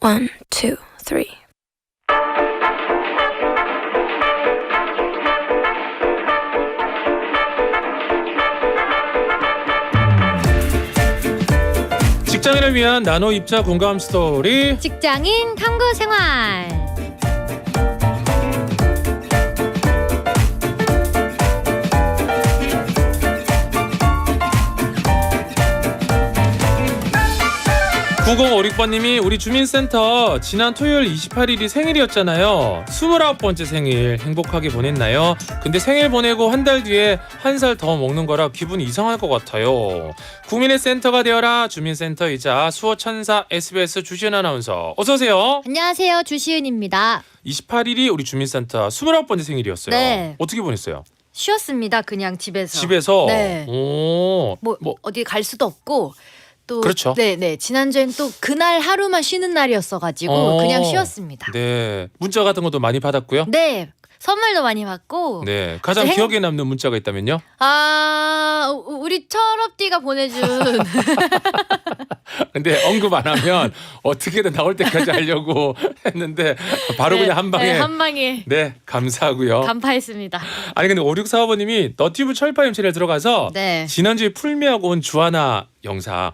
One, two, three. 직장인을 위한 나노 입자 공감 스토리 직장인 탐구 생활. 9056번님이 우리 주민센터 지난 토요일 28일이 생일이었잖아요 29번째 생일 행복하게 보냈나요? 근데 생일 보내고 한 달 뒤에 한 살 더 먹는 거라 기분이 이상할 것 같아요 국민의 센터가 되어라 주민센터이자 수호천사 SBS 주시은 아나운서 어서 오세요 안녕하세요. 주시은입니다. 28일이 우리 주민센터 29번째 생일이었어요 네. 어떻게 보냈어요? 쉬었습니다. 그냥 집에서. 집에서 네. 오, 뭐, 뭐 어디 갈 수도 없고 또 그렇죠. 네, 네. 지난주엔 또 그날 하루만 쉬는 날이었어 가지고 어. 그냥 쉬었습니다. 네 문자 같은 것도 많이 받았고요 네. 선물도 많이 받고 네 가장 행- 기억에 남는 문자가 있다면요? 아, 우- 우리 철업디가 보내준 근데 언급 안 하면 어떻게든 나올 때까지 하려고 했는데 바로 네, 그냥 한 방에 네, 한 방에 네 감사하고요. 간파했습니다. 아니 근데 5645번님이 너튜브 철파임 채널 들어가서 네. 지난주에 풀미하고 온 주하나 영상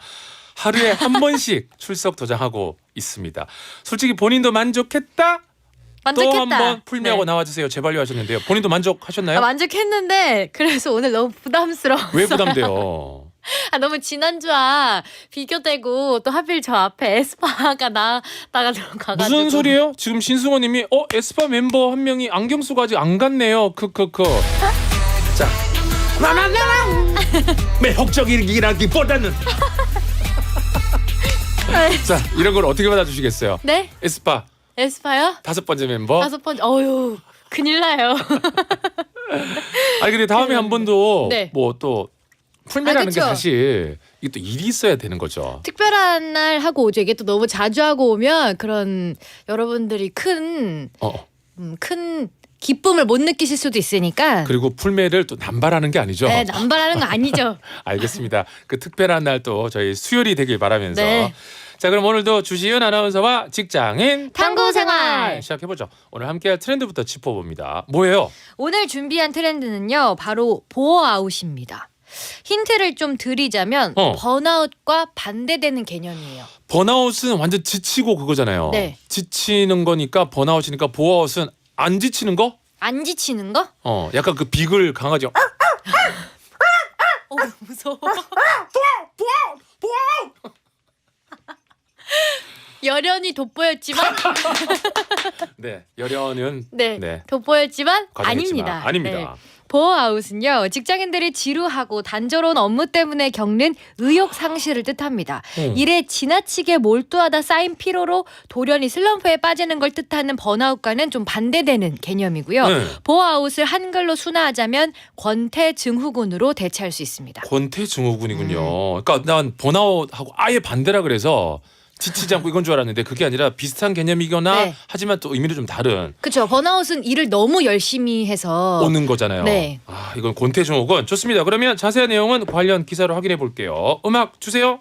하루에 한 번씩 출석 도장하고 있습니다. 솔직히 본인도 만족했다? 만족했다. 또 한 번 풀미하고 네. 나와주세요. 제발요 하셨는데요. 본인도 만족하셨나요? 아, 만족했는데 그래서 오늘 너무 부담스러워. 왜 부담돼요? 아, 너무 지난주와 비교되고 또 하필 저 앞에 에스파가 나 나가 들어가가지고 무슨 소리예요? 지금 신승호님이 어 에스파 mem버 한 명이 안경 쓰고 아직 안 갔네요. 크크크. 자, 매혹적이라기보다는 자 이런 걸 어떻게 받아주시겠어요? 네 에스파 에스파요? 다섯 번째 멤버. 다섯 번째 어유 큰일 나요. 아니 근데 다음에 한 번도 네. 뭐 또 풀매라는 아, 게 그쵸. 사실 이게 또 일이 있어야 되는 거죠. 특별한 날 하고 오죠. 이게 또 너무 자주 하고 오면 그런 여러분들이 큰어 음, 큰 기쁨을 못 느끼실 수도 있으니까 그리고 풀매를 또 남발하는 게 아니죠. 네, 남발하는 거 아니죠. 알겠습니다. 그 특별한 날 또 저희 수요일이 되길 바라면서 네. 자 그럼 오늘도 주시은 아나운서와 직장인 탐구 생활. 시작해 보죠. 오늘 함께할 트렌드부터 짚어봅니다. 뭐예요? 오늘 준비한 트렌드는요. 바로 보어 아웃입니다. 힌트를 좀 드리자면 어. 번아웃과 반대되는 개념이에요. 번아웃은 완전 지치고 그거잖아요. 네. 지치는 거니까 번아웃이니까 보아웃은 안 지치는 거? 안 지치는 거? 어, 약간 그 비글 강아지. 어 무서워. 열연이 돋보였지만 네, 열연은 네, 네. 돋보였지만 과장했지만 아닙니다. 아닙니다. 네. 보어아웃은요 직장인들이 지루하고 단조로운 업무 때문에 겪는 의욕 상실을 뜻합니다. 음. 일에 지나치게 몰두하다 쌓인 피로로 돌연히 슬럼프에 빠지는 걸 뜻하는 번아웃과는 좀 반대되는 개념이고요. 네. 보어아웃을 한글로 순화하자면 권태증후군으로 대체할 수 있습니다. 권태 증후군이군요. 그러니까 난 번아웃하고 아예 반대라 그래서 지치지 않고 이건 줄 알았는데 그게 아니라 비슷한 개념이거나 네. 하지만 또 의미는 좀 다른 그렇죠. 번아웃은 일을 너무 열심히 해서 오는 거잖아요. 네. 아, 이건 권태 증후군 좋습니다. 그러면 자세한 내용은 관련 기사로 확인해 볼게요. 음악 주세요.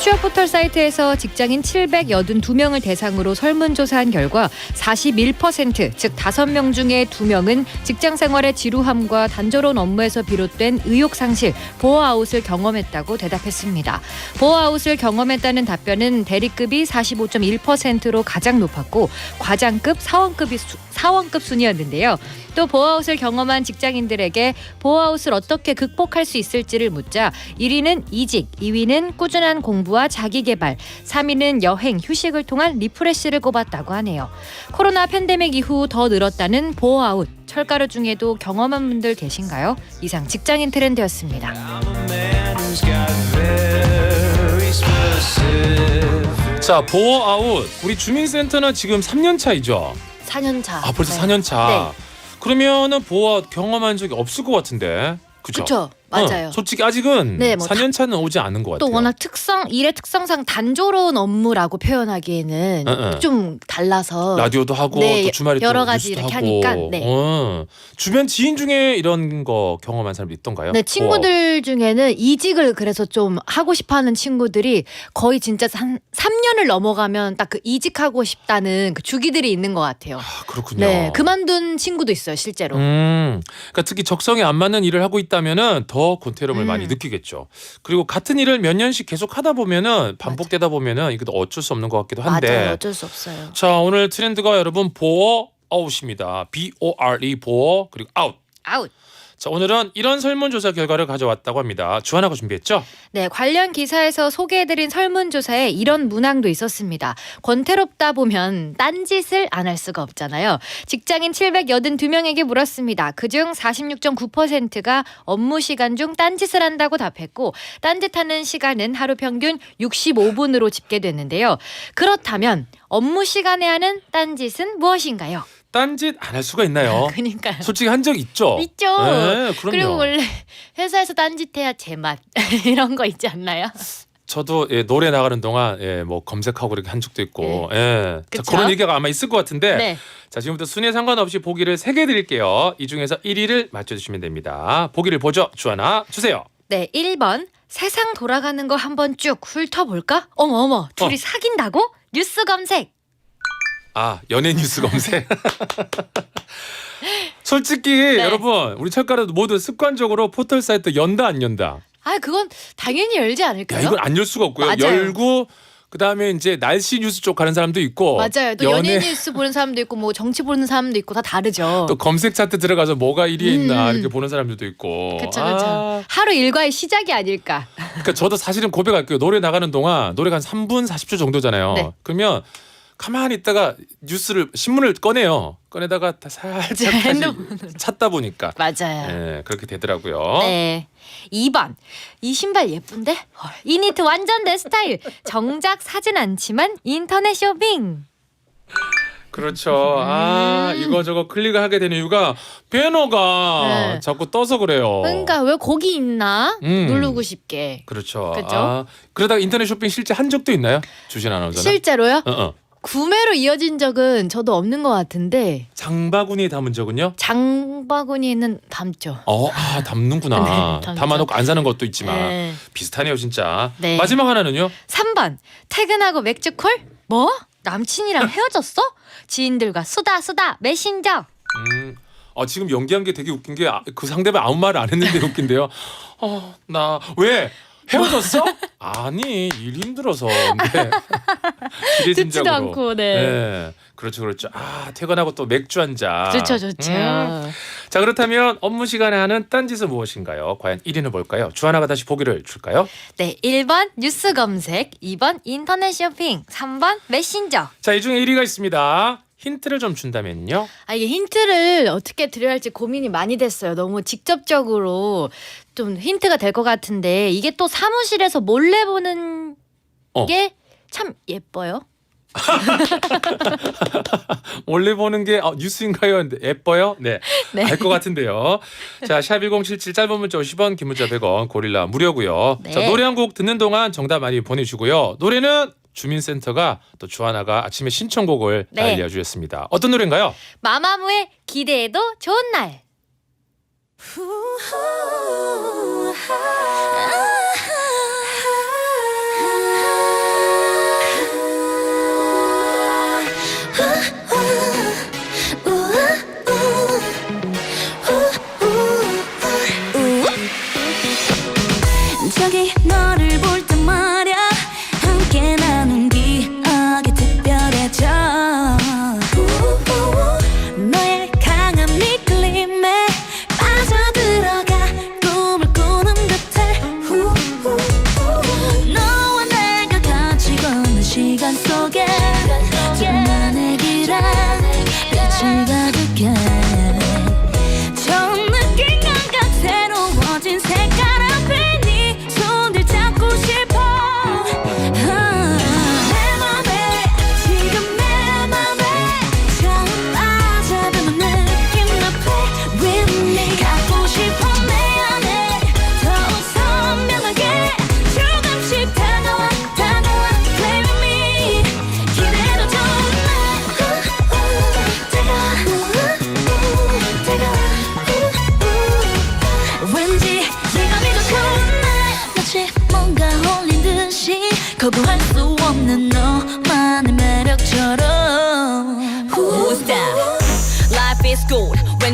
취업 포털 사이트에서 직장인 782명을 대상으로 설문조사한 결과 41%, 즉 5명 중에 2명은 직장 생활의 지루함과 단조로운 업무에서 비롯된 의욕 상실, 보어아웃을 경험했다고 대답했습니다. 보어아웃을 경험했다는 답변은 대리급이 45.1%로 가장 높았고 과장급, 사원급이 수, 사원급 순이었는데요. 또 보아웃을 경험한 직장인들에게 보아웃을 어떻게 극복할 수 있을지를 묻자 1위는 이직, 2위는 꾸준한 공부와 자기 개발, 3위는 여행, 휴식을 통한 리프레시를 꼽았다고 하네요. 코로나 팬데믹 이후 더 늘었다는 보아웃. 철가루 중에도 경험한 분들 계신가요? 이상 직장인 트렌드였습니다. 자, 보어아웃. 우리 주민센터는 지금 3년 차이죠. 4년 차. 아, 벌써 네. 4년 차. 네. 그러면은 보아웃 경험한 적이 없을 것 같은데. 그죠? 그렇죠. 맞아요. 어, 솔직히 아직은 네, 뭐 4년 차는 오지 않은 것 같아요. 또 워낙 특성 일의 특성상 단조로운 업무라고 표현하기에는 어, 어. 좀 달라서 라디오도 하고 네, 또 주말에 여러 또 가지 뉴스도 이렇게 하고. 하니까, 네. 어. 주변 지인 중에 이런 거 경험한 사람 있던가요? 네, 친구들 중에는 이직을 그래서 좀 하고 싶어 하는 친구들이 거의 진짜 한 3년을 넘어가면 딱 그 이직하고 싶다는 그 주기들이 있는 것 같아요. 아, 그렇군요. 네, 그만둔 친구도 있어요, 실제로. 음, 그러니까 특히 적성에 안 맞는 일을 하고 있다면은 더 권태로움을 음. 많이 느끼겠죠. 그리고 같은 일을 몇 년씩 계속 하다 보면은 반복되다 보면은 이것도 어쩔 수 없는 것 같기도 한데. 맞아요. 어쩔 수 없어요. 자, 오늘 트렌드가 여러분 보어 아웃입니다. B O R E 보어 그리고 아웃. 아웃. 자, 오늘은 이런 설문조사 결과를 가져왔다고 합니다. 주하나가 준비했죠? 네, 관련 기사에서 소개해드린 설문조사에 이런 문항도 있었습니다. 권태롭다 보면 딴짓을 안 할 수가 없잖아요. 직장인 782명에게 물었습니다. 그중 46.9%가 업무 시간 중 딴짓을 한다고 답했고, 딴짓하는 시간은 하루 평균 65분으로 집계됐는데요. 그렇다면 업무 시간에 하는 딴짓은 무엇인가요? 딴짓 안 할 수가 있나요? 그러니까요. 솔직히 한 적 있죠? 있죠. 네, 그럼요. 그리고 원래 회사에서 딴짓해야 제맛 이런 거 있지 않나요? 저도 예, 노래 나가는 동안 예, 뭐 검색하고 이렇게 한 적도 있고 예. 자, 그쵸? 그런 얘기가 아마 있을 것 같은데 네. 자 지금부터 순위에 상관없이 보기를 세 개 드릴게요. 이 중에서 1위를 맞춰주시면 됩니다. 보기를 보죠. 주하나 주세요. 네, 1번. 세상 돌아가는 거 한번 쭉 훑어볼까? 어머 어머, 둘이 어. 사귄다고? 뉴스 검색. 아 연예 뉴스 검색. 솔직히 네. 여러분 우리 철가루도 모두 습관적으로 포털 사이트 연다 안 연다. 아, 그건 당연히 열지 야 않을까요? 이건 안 열 수가 없고요. 맞아요. 열고 그 다음에 이제 날씨 뉴스 쪽 가는 사람도 있고 맞아요. 또 연예 뉴스 보는 사람도 있고 뭐 정치 보는 사람도 있고 다 다르죠. 또 검색 차트 들어가서 뭐가 1위에 있나 음. 이렇게 보는 사람들도 있고. 그쵸 그쵸. 아, 하루 일과의 시작이 아닐까. 그러니까 저도 사실은 고백할게요. 노래 나가는 동안 노래가 한 3분 40초 정도잖아요. 네. 그러면 가만히 있다가 뉴스를 신문을 꺼내요. 꺼내다가 다 살짝 다시 핸드폰으로. 찾다 보니까 맞아요. 예, 그렇게 되더라고요. 네. 2번. 이 신발 예쁜데? 헐, 이 니트 완전 내 스타일. 정작 사진 않지만 인터넷 쇼핑. 그렇죠. 아 음. 이거 저거 클릭을 하게 되는 이유가 배너가 네. 자꾸 떠서 그래요. 그러니까 왜 거기 있나? 음. 누르고 싶게. 그렇죠. 그죠? 아, 그러다가 인터넷 쇼핑 실제 한 적도 있나요? 주신 아나운서는? 실제로요? 어, 어. 구매로 이어진 적은 저도 없는 것 같은데 장바구니에 담은 적은요? 장바구니에는 담죠. 어, 아 담는구나. 네, 담죠. 담아놓고 안 사는 것도 있지만 네. 비슷하네요, 진짜. 네. 마지막 하나는요? 3번 퇴근하고 맥주 콜? 뭐? 남친이랑 헤어졌어? 지인들과 수다 수다 메신저. 음, 어, 지금 연기한 게 되게 웃긴 게 그 상대방 아무 말을 안 했는데 웃긴데요. 어, 나 왜? 헤어졌어? 아니 일 힘들어서 근데 듣지도 않고 네. 네. 그렇죠 그렇죠 아 퇴근하고 또 맥주 한 잔 좋죠 좋죠. 음. 자 그렇다면 업무 시간에 하는 딴짓은 무엇인가요 과연 1위는 뭘까요 주하나가 다시 보기를 줄까요 네 1번 뉴스 검색, 2번 인터넷 쇼핑, 3번 메신저. 자 이 중에 1위가 있습니다 힌트를 좀 준다면요 아 이게 힌트를 어떻게 드려야 할지 고민이 많이 됐어요. 너무 직접적으로 좀 힌트가 될 것 같은데 이게 또 사무실에서 몰래 보는 어. 게 참 예뻐요. 원래 보는 게 어, 뉴스인가요? 근데 예뻐요? 네. 네. 알 것 같은데요. 자, 샵1077 짧은 문자 50원, 긴 문자 100원, 고릴라 무료고요. 네. 자, 노래 한 곡 듣는 동안 정답 많이 보내주고요. 노래는 주민센터가 또 주하나가 아침에 신청곡을 네. 알려주셨습니다. 어떤 노래인가요? 마마무의 기대해도 좋은 날. 저기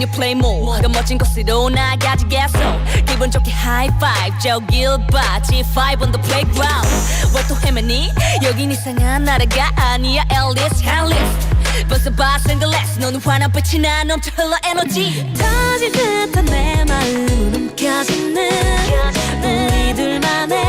you play more 더 멋진 곳으로 날 가지겠어. 기분 좋게 high five 저길 봐 G5 on the playground. 왜 또 헤매니 여긴 이상한 나라가 아니야 앨리스 앨리스 벗어봐 선글라스 너는 환한 빛이 나 넘쳐 흘러 에너지. 터질 듯한 내 마음은 움켜쥐는 우리들만의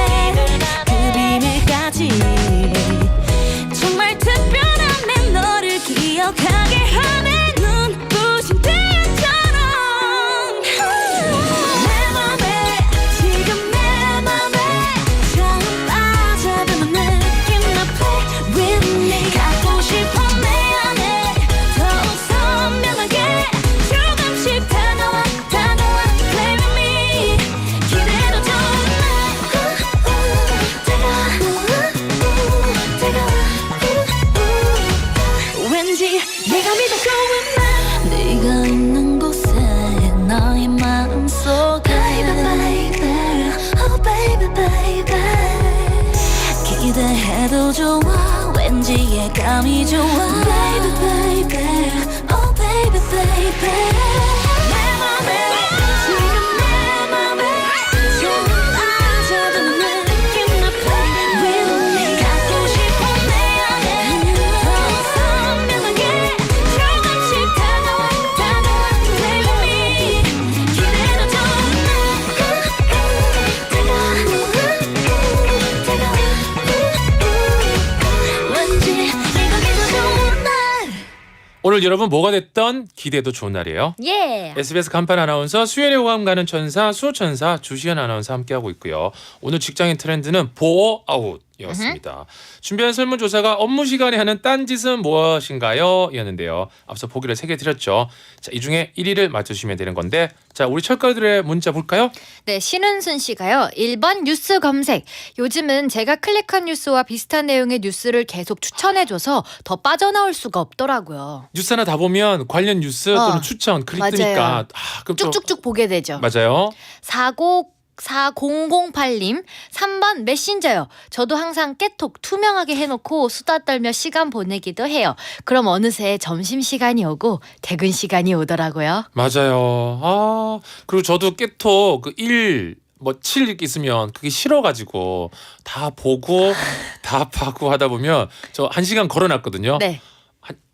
여러분 뭐가 됐던 기대도 좋은 날이에요. 예. SBS 간판 아나운서 수연의 호감 가는 천사 수호천사 주시연 아나운서 함께하고 있고요. 오늘 직장인 트렌드는 보어 아웃 이었습니다. 준비한 설문조사가 업무 시간에 하는 딴짓은 무엇인가요? 였는데요. 앞서 보기를 세 개 드렸죠. 자, 이 중에 1위를 맞추시면 되는 건데 자 우리 철가들의 문자 볼까요? 네, 신은순 씨가요. 1번 뉴스 검색. 요즘은 제가 클릭한 뉴스와 비슷한 내용의 뉴스를 계속 추천해줘서 더 빠져나올 수가 없더라고요. 뉴스 하나 다 보면 관련 뉴스 어, 또는 추천 클릭 맞아요. 뜨니까 아, 그럼 또- 쭉쭉쭉 보게 되죠. 맞아요. 40 4008님 3번 메신저요. 저도 항상 깨톡 투명하게 해놓고 수다 떨며 시간 보내기도 해요. 그럼 어느새 점심 시간이 오고 퇴근 시간이 오더라고요. 맞아요. 아 그리고 저도 깨톡 그 1 뭐7 이렇게 있으면 그게 싫어가지고 다 보고 답하고 하다 보면 저 한 시간 걸어놨거든요. 네.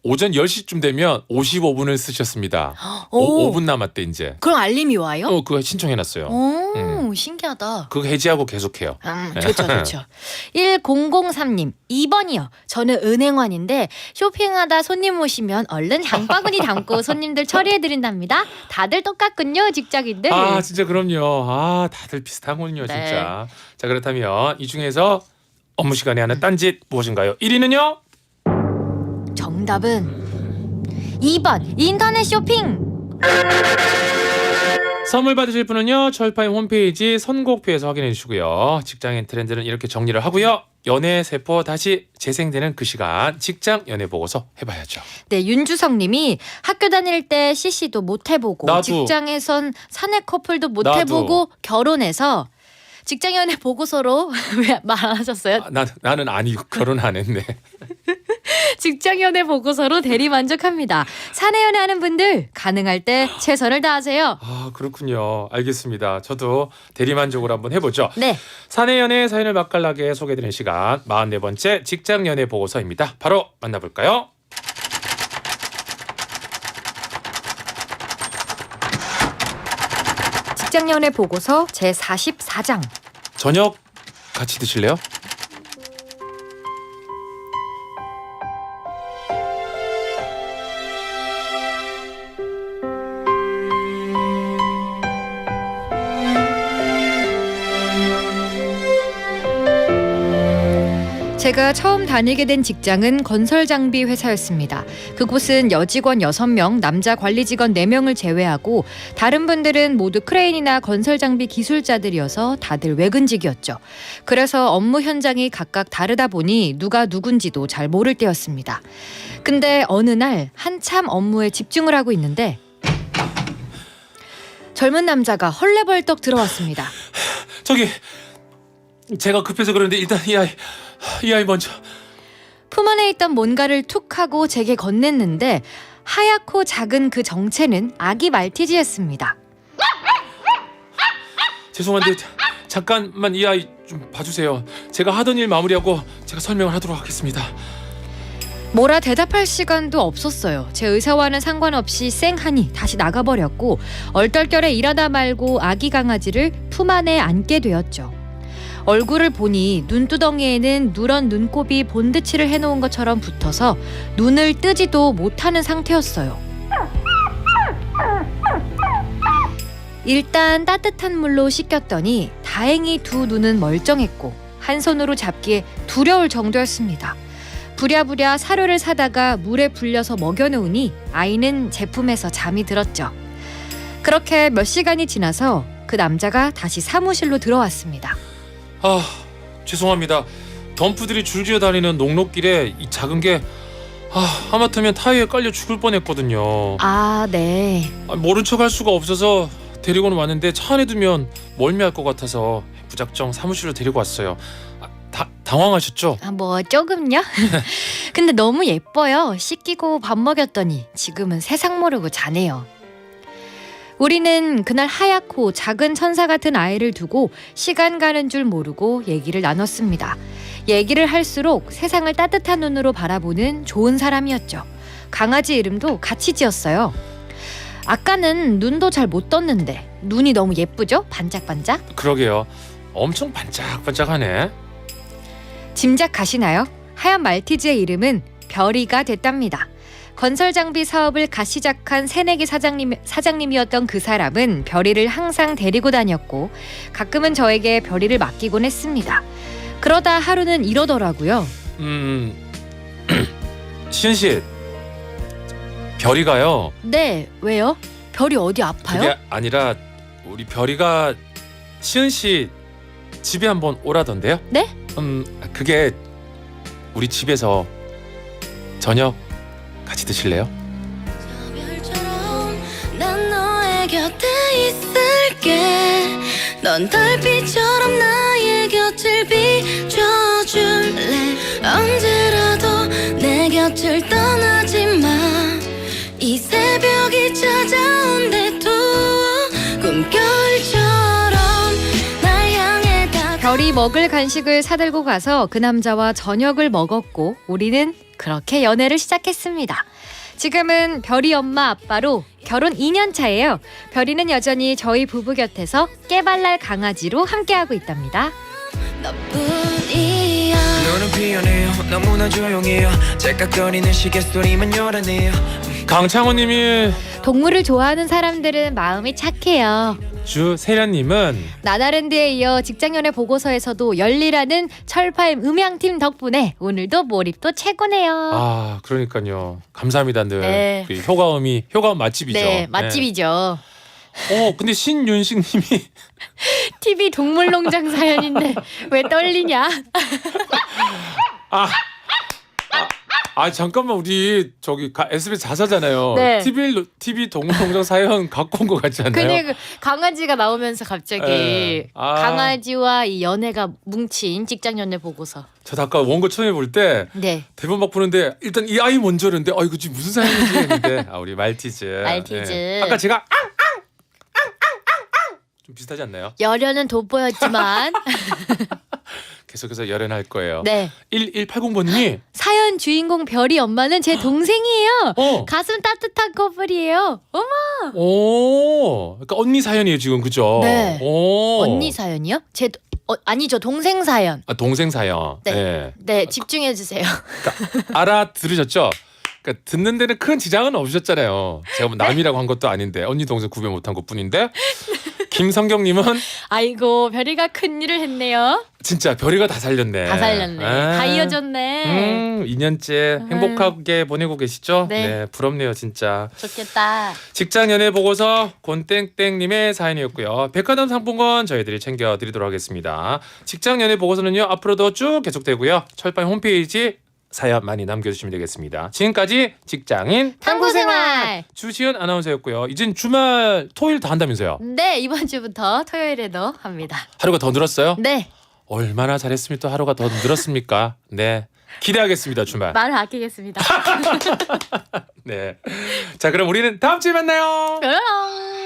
한 오전 10시쯤 되면 55분을 쓰셨습니다. 오. 오, 5분 남았대 이제. 그럼 알림이 와요? 어 그거 신청해놨어요. 오, 신기하다. 그거 해지하고 계속해요. 음, 좋죠, 좋죠. 1003님, 2번이요. 저는 은행원인데 쇼핑하다 손님 오시면 얼른 장바구니 담고 손님들 처리해드린답니다. 다들 똑같군요, 직장인들. 아 진짜 그럼요. 아 다들 비슷하군요 네. 진짜. 자 그렇다면 이 중에서 업무 시간에 하는 딴짓 무엇인가요? 1위는요? 정답은 2번, 인터넷 쇼핑. 선물 받으실 분은요 철파임 홈페이지 선곡표에서 확인해 주시고요 직장인 트렌드는 이렇게 정리를 하고요 연애 세포 다시 재생되는 그 시간 직장 연애 보고서 해봐야죠 네, 윤주성 님이 학교 다닐 때 CC도 못 해보고 나도. 직장에선 사내 커플도 못 나도. 해보고 결혼해서 직장 연애 보고서로 왜말안 하셨어요? 아, 나, 나는 아니 결혼 안 했네 직장 연애 보고서로 대리 만족합니다. 사내 연애 하는 분들 가능할 때 최선을 다하세요. 아 그렇군요 알겠습니다 저도 대리 만족으로 한번 해보죠 네, 사내 연애 사연을 맛깔나게 소개해드리는 시간 44번째 직장 연애 보고서입니다 바로 만나볼까요 직장 연애 보고서 제 44장. 저녁 같이 드실래요? 제가 처음 다니게 된 직장은 건설 장비 회사였습니다. 그곳은 여직원 6명, 남자 관리 직원 4명을 제외하고 다른 분들은 모두 크레인이나 건설 장비 기술자들이어서 다들 외근직이었죠. 그래서 업무 현장이 각각 다르다 보니 누가 누군지도 잘 모를 때였습니다. 근데 어느 날 한참 업무에 집중을 하고 있는데 젊은 남자가 헐레벌떡 들어왔습니다. 저기 제가 급해서 그러는데 일단 이 아이 이 아이 먼저 품 안에 있던 뭔가를 툭 하고 제게 건넸는데 하얗고 작은 그 정체는 아기 말티즈였습니다. 죄송한데 자- 잠깐만 이 아이 좀 봐주세요. 제가 하던 일 마무리하고 제가 설명을 하도록 하겠습니다. 뭐라 대답할 시간도 없었어요. 제 의사와는 상관없이 쌩하니 다시 나가버렸고 얼떨결에 일하다 말고 아기 강아지를 품 안에 안게 되었죠. 얼굴을 보니 눈두덩이에는 누런 눈곱이 본드칠을 해놓은 것처럼 붙어서 눈을 뜨지도 못하는 상태였어요. 일단 따뜻한 물로 씻겼더니 다행히 두 눈은 멀쩡했고 한 손으로 잡기에 두려울 정도였습니다. 부랴부랴 사료를 사다가 물에 불려서 먹여놓으니 아이는 제품에서 잠이 들었죠. 그렇게 몇 시간이 지나서 그 남자가 다시 사무실로 들어왔습니다. 아 죄송합니다. 덤프들이 줄지어 다니는 녹록길에 이 작은 게 아, 하마터면 타이어에 깔려 죽을 뻔했거든요. 아, 네. 아, 모른 척 할 수가 없어서 데리고는 왔는데 차 안에 두면 멀미할 것 같아서 무작정 사무실로 데리고 왔어요. 아, 다, 당황하셨죠? 아, 뭐 조금요? 근데 너무 예뻐요. 씻기고 밥 먹였더니 지금은 세상 모르고 자네요. 우리는 그날 하얗고 작은 천사 같은 아이를 두고 시간 가는 줄 모르고 얘기를 나눴습니다. 얘기를 할수록 세상을 따뜻한 눈으로 바라보는 좋은 사람이었죠. 강아지 이름도 같이 지었어요. 아까는 눈도 잘 못 떴는데 눈이 너무 예쁘죠? 반짝반짝. 그러게요. 엄청 반짝반짝하네. 짐작가시나요? 하얀 말티즈의 이름은 별이가 됐답니다. 건설 장비 사업을 갓 시작한 새내기 사장님, 사장님이었던 그 사람은 별이를 항상 데리고 다녔고 가끔은 저에게 별이를 맡기곤 했습니다. 그러다 하루는 이러더라고요. 음, 시은 씨, 별이가요. 네, 왜요? 별이 어디 아파요? 그게 아니라 우리 별이가 시은 씨 집에 한번 오라던데요? 네? 음, 그게 우리 집에서 저녁 같이 드실래요? 난 너의 곁에 있을게. 넌 달빛처럼 나의 곁을 비춰줄래? 언제라도 내 곁을 떠나지 마 먹을 간식을 사들고 가서 그 남자와 저녁을 먹었고 우리는 그렇게 연애를 시작했습니다. 지금은 별이 엄마 아빠로 결혼 2년 차예요. 별이는 여전히 저희 부부 곁에서 깨발랄 강아지로 함께하고 있답니다. 너뿐이야 눈은 피어내요 너무나 조용해요 째깍거리는 시계 소리만 요란해요 강창호님이 동물을 좋아하는 사람들은 마음이 착해요. 주세련님은 나나랜드에 이어 직장연애 보고서에서도 열리라는 철파임 음향팀 덕분에 오늘도 몰입도 최고네요. 아 그러니까요 감사합니다 늘 네. 그 효과음이 효과음 맛집이죠. 네, 맛집이죠. 네. 어 근데 신윤식님이 TV 동물농장 사연인데 왜 떨리냐? 아, 아, 아 잠깐만 우리 저기 가- SBS 자사잖아요. 네. TV TV 동물농장 사연 갖고 온 것 같지 않나요? 근데 그 강아지가 나오면서 갑자기 네. 아. 강아지와 이 연애가 뭉친 직장 연애 보고서. 저도 아까 원고 처음에 볼 때 네. 대본 막 보는데 일단 이 아이 먼저 했는데 아 이거 지금 무슨 사연인지 했는데 아 우리 말티즈. 말티즈. 예. 아까 제가 좀 비슷하지 않나요? 열연은 돋보였지만 계속해서 열연할 거예요. 네. 1180번님이 사연 주인공 별이 엄마는 제 동생이에요. 어, 가슴 따뜻한 커플이에요. 어머. 오, 그러니까 언니 사연이에요 지금 그죠? 네. 오. 언니 사연이요? 제 도- 어, 아니죠 동생 사연. 아, 동생 사연. 네. 예. 네 집중해 주세요. 알아 들으셨죠? 그러니까 듣는 데는 큰 지장은 없으셨잖아요. 제가 뭐 네. 남이라고 한 것도 아닌데 언니 동생 구별 못한 것뿐인데 김성경님은 아이고 별이가 큰 일을 했네요. 진짜 별이가 다 살렸네. 다 살렸네. 아. 다 이어졌네. 음, 2년째 행복하게 보내고 계시죠? 네. 부럽네요, 진짜. 좋겠다. 직장 연애 보고서 곤땡땡님의 사연이었고요. 백화점 상품권 저희들이 챙겨드리도록 하겠습니다. 직장 연애 보고서는요 앞으로도 쭉 계속되고요. 철판 홈페이지 사연 많이 남겨주시면 되겠습니다. 지금까지 직장인 탐구생활. 주시은 아나운서였고요. 이젠 주말 토요일 다 한다면서요? 네 이번 주부터 토요일에도 합니다. 하루가 더 늘었어요? 네. 얼마나 잘했으면 또 하루가 더 늘었습니까? 네. 기대하겠습니다, 주말. 말을 아끼겠습니다. 네. 자, 그럼 우리는 다음 주에 만나요. 뾰로롱.